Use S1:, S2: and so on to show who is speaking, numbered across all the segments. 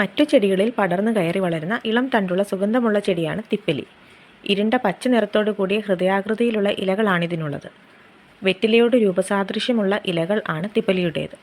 S1: മറ്റു ചെടികളിൽ പടർന്നു കയറി വളരുന്ന ഇളം തണ്ടുള്ള സുഗന്ധമുള്ള ചെടിയാണ് തിപ്പലി. ഇരുണ്ട പച്ച നിറത്തോടു കൂടിയ ഹൃദയാകൃതിയിലുള്ള ഇലകളാണിതിനുള്ളത് വെറ്റിലയോട് രൂപസാദൃശ്യമുള്ള ഇലകൾ ആണ് തിപ്പലിയുടേത്.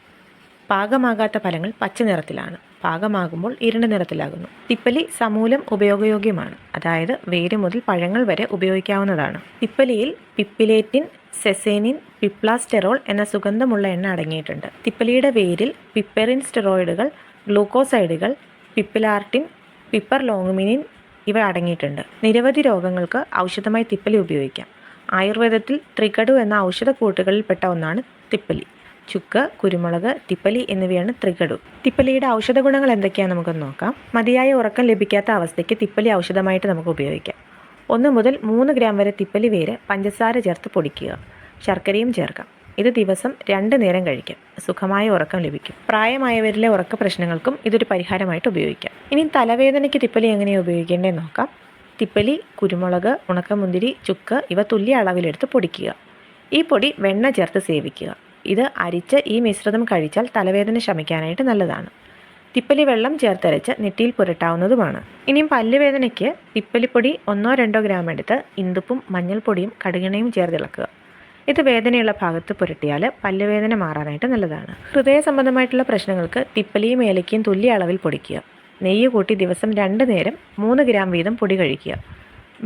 S1: പാകമാകാത്ത ഫലങ്ങൾ പച്ച നിറത്തിലാണ്. പാകമാകുമ്പോൾ ഇരുണ്ട നിറത്തിലാകുന്നു. തിപ്പലി സമൂലം ഉപയോഗയോഗ്യമാണ്. അതായത് വേര് മുതൽ പഴങ്ങൾ വരെ ഉപയോഗിക്കാവുന്നതാണ്. തിപ്പലിയിൽ പിപ്പിലേറ്റിൻ സെസേനിൻ പിപ്ലാസ്റ്റെറോൾ എന്ന സുഗന്ധമുള്ള എണ്ണ അടങ്ങിയിട്ടുണ്ട്. തിപ്പലിയുടെ വേരിൽ പിപ്പെറിൻ സ്റ്റെറോയിഡുകൾ ഗ്ലൂക്കോസൈഡുകൾ പിപ്പിലാർട്ടിൻ പിപ്പർ ലോങ്മിനിൻ ഇവ അടങ്ങിയിട്ടുണ്ട്. നിരവധി രോഗങ്ങൾക്ക് ഔഷധമായി തിപ്പലി ഉപയോഗിക്കാം. ആയുർവേദത്തിൽ ത്രികടു എന്ന ഔഷധ കൂട്ടുകളിൽപ്പെട്ട ഒന്നാണ് തിപ്പലി. ചുക്ക് കുരുമുളക് തിപ്പലി എന്നിവയാണ് ത്രികടു. തിപ്പലിയുടെ ഔഷധ ഗുണങ്ങൾ എന്തൊക്കെയാണ് നമുക്കൊന്ന് നോക്കാം. മതിയായ ഉറക്കം ലഭിക്കാത്ത അവസ്ഥയ്ക്ക് തിപ്പലി ഔഷധമായിട്ട് നമുക്ക് ഉപയോഗിക്കാം. ഒന്ന് മുതൽ മൂന്ന് ഗ്രാം വരെ തിപ്പലി വേര് പഞ്ചസാര ചേർത്ത് പൊടിക്കുക. ശർക്കരയും ചേർക്കാം. ഇത് ദിവസം രണ്ട് നേരം കഴിക്കാം. സുഖമായ ഉറക്കം ലഭിക്കും. പ്രായമായവരിലെ ഉറക്ക പ്രശ്നങ്ങൾക്കും ഇതൊരു പരിഹാരമായിട്ട് ഉപയോഗിക്കാം. ഇനി തലവേദനയ്ക്ക് തിപ്പലി എങ്ങനെയാണ് ഉപയോഗിക്കേണ്ടതെന്ന് നോക്കാം. തിപ്പലി കുരുമുളക് ഉണക്കമുന്തിരി ചുക്ക് ഇവ തുല്യ അളവിലെടുത്ത് പൊടിക്കുക. ഈ പൊടി വെണ്ണ ചേർത്ത് സേവിക്കുക. ഇത് അരിച്ച് ഈ മിശ്രിതം കഴിച്ചാൽ തലവേദന ശമിക്കാനായിട്ട് നല്ലതാണ്. തിപ്പലി വെള്ളം ചേർത്തരച്ച് നെറ്റിയിൽ പുരട്ടാവുന്നതുമാണ്. ഇനിയും പല്ലുവേദനയ്ക്ക് തിപ്പലിപ്പൊടി ഒന്നോ രണ്ടോ ഗ്രാം എടുത്ത് ഇന്ദുപ്പും മഞ്ഞൾപ്പൊടിയും കടുകണയും ചേർത്തിളക്കുക ഇത് വേദനയുള്ള ഭാഗത്ത് പുരട്ടിയാൽ പല്ലുവേദന മാറാനായിട്ട് നല്ലതാണ്. ഹൃദയ സംബന്ധമായിട്ടുള്ള പ്രശ്നങ്ങൾക്ക് തിപ്പലിയും ഏലക്കയും തുല്യ അളവിൽ പൊടിക്കുക. നെയ്യ് കൂട്ടി ദിവസം രണ്ട് നേരം മൂന്ന് ഗ്രാം വീതം പൊടി കഴിക്കുക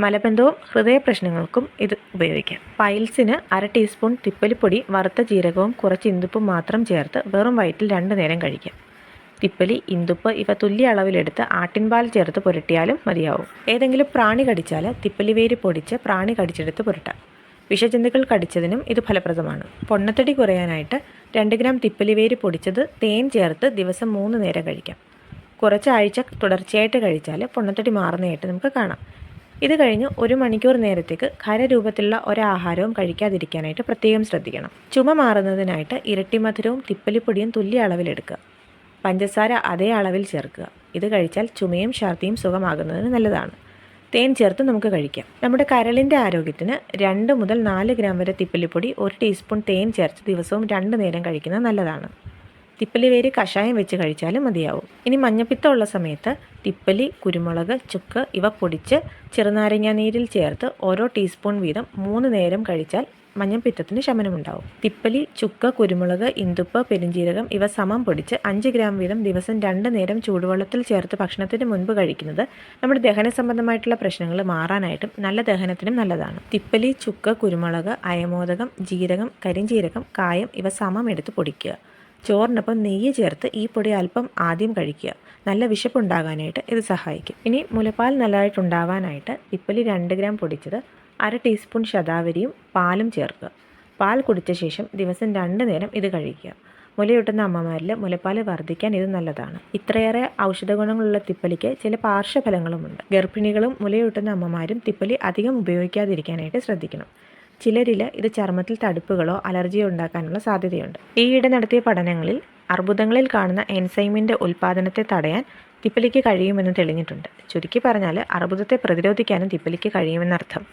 S1: മലബന്ധവും ഹൃദയ പ്രശ്നങ്ങൾക്കും ഇത് ഉപയോഗിക്കാം. പൈൽസിന് അര ടീസ്പൂൺ തിപ്പലിപ്പൊടി വറുത്ത ജീരകവും കുറച്ച് ഇന്തുപ്പും മാത്രം ചേർത്ത് വെറും വയറ്റിൽ രണ്ട് നേരം കഴിക്കാം. തിപ്പലി ഇന്തുപ്പ് ഇവ തുല്യ അളവിലെടുത്ത് ആട്ടിൻപാൽ ചേർത്ത് പുരട്ടിയാലും മതിയാവും. ഏതെങ്കിലും പ്രാണി കടിച്ചാൽ തിപ്പലി വേര് പൊടിച്ച് പ്രാണി കടിച്ചെടുത്ത് പുരട്ടാം. വിഷജന്തുക്കൾ കടിച്ചതിനും ഇത് ഫലപ്രദമാണ്. പൊണ്ണത്തടി കുറയാനായിട്ട് രണ്ട് ഗ്രാം തിപ്പലിവേര് പൊടിച്ചത് തേൻ ചേർത്ത് ദിവസം മൂന്ന് നേരം കഴിക്കാം. കുറച്ചാഴ്ച തുടർച്ചയായിട്ട് കഴിച്ചാൽ പൊണ്ണത്തടി മാറുന്നതായിട്ട് നമുക്ക് കാണാം. ഇത് കഴിഞ്ഞ് ഒരു മണിക്കൂർ നേരത്തേക്ക് ഖരരൂപത്തിലുള്ള ഒരാഹാരവും കഴിക്കാതിരിക്കാനായിട്ട് പ്രത്യേകം ശ്രദ്ധിക്കണം. ചുമ മാറുന്നതിനായിട്ട് ഇരട്ടിമധുരവും തിപ്പലിപ്പൊടിയും തുല്യ അളവിലെടുക്കുക. പഞ്ചസാര അതേ അളവിൽ ചേർക്കുക. ഇത് കഴിച്ചാൽ ചുമയും ഛർദിയും സുഖമാകുന്നതിന് നല്ലതാണ്. തേൻ ചേർത്ത് നമുക്ക് കഴിക്കാം. നമ്മുടെ കരളിന്റെ ആരോഗ്യത്തിന് രണ്ട് മുതൽ നാല് ഗ്രാം വരെ തിപ്പലിപ്പൊടി ഒരു ടീസ്പൂൺ തേൻ ചേർത്ത് ദിവസവും രണ്ട് നേരം കഴിക്കുന്നത് നല്ലതാണ്. തിപ്പലി വേര് കഷായം വെച്ച് കഴിച്ചാലും മതിയാവും. ഇനി മഞ്ഞപ്പിത്തമുള്ള സമയത്ത് തിപ്പലി കുരുമുളക് ചുക്ക് ഇവ പൊടിച്ച് ചെറുനാരങ്ങ നീരിൽ ചേർത്ത് ഓരോ ടീസ്പൂൺ വീതം മൂന്ന് നേരം കഴിച്ചാൽ മഞ്ഞപ്പിത്തത്തിന് ശമനമുണ്ടാവും. തിപ്പലി ചുക്ക കുരുമുളക് ഇന്ദുപ്പ് പെരിഞ്ജീരകം ഇവ സമം പൊടിച്ച് അഞ്ച് ഗ്രാം വീതം ദിവസം രണ്ട് നേരം ചൂടുവെള്ളത്തിൽ ചേർത്ത് ഭക്ഷണത്തിന് മുൻപ് കഴിക്കുന്നത് നമ്മുടെ ദഹന സംബന്ധമായിട്ടുള്ള പ്രശ്നങ്ങൾ മാറാനായിട്ടും നല്ല ദഹനത്തിനും നല്ലതാണ്. തിപ്പലി ചുക്ക കുരുമുളക് അയമോദകം ജീരകം കരിഞ്ജീരകം കായം ഇവ സമം എടുത്ത് പൊടിക്കുക. ചോറിനൊപ്പം നെയ്യ് ചേർത്ത് ഈ പൊടി അല്പം ആദ്യം കഴിക്കുക. നല്ല വിശപ്പുണ്ടാകാനായിട്ട് ഇത് സഹായിക്കും. ഇനി മുലപ്പാൽ നല്ലതായിട്ടുണ്ടാവാനായിട്ട് തിപ്പലി രണ്ട് ഗ്രാം പൊടിച്ചത് അര ടീസ്പൂൺ ശതാവരിയും പാലും ചേർക്കുക. പാൽ കുടിച്ച ശേഷം ദിവസം രണ്ട് നേരം ഇത് കഴിക്കുക. മുലയൂട്ടുന്ന അമ്മമാരിൽ മുലപ്പാൽ വർദ്ധിക്കാൻ ഇത് നല്ലതാണ്. ഇത്രയേറെ ഔഷധ ഗുണങ്ങളുള്ള തിപ്പലിക്ക് ചില പാർശ്വഫലങ്ങളുമുണ്ട്. ഗർഭിണികളും മുലയൂട്ടുന്ന അമ്മമാരും തിപ്പലി അധികം ഉപയോഗിക്കാതിരിക്കാനായിട്ട് ശ്രദ്ധിക്കണം. ചിലരിൽ ഇത് ചർമ്മത്തിൽ തടുപ്പുകളോ അലർജിയോ ഉണ്ടാക്കാനുള്ള സാധ്യതയുണ്ട്. ഈയിടെ നടത്തിയ പഠനങ്ങളിൽ അർബുദങ്ങളിൽ കാണുന്ന എൻസൈമിന്റെ ഉൽപ്പാദനത്തെ തടയാൻ തിപ്പലിക്ക് കഴിയുമെന്ന് തെളിഞ്ഞിട്ടുണ്ട്. ചുരുക്കി പറഞ്ഞാൽ അർബുദത്തെ പ്രതിരോധിക്കാനും തിപ്പലിക്ക് കഴിയുമെന്നർത്ഥം.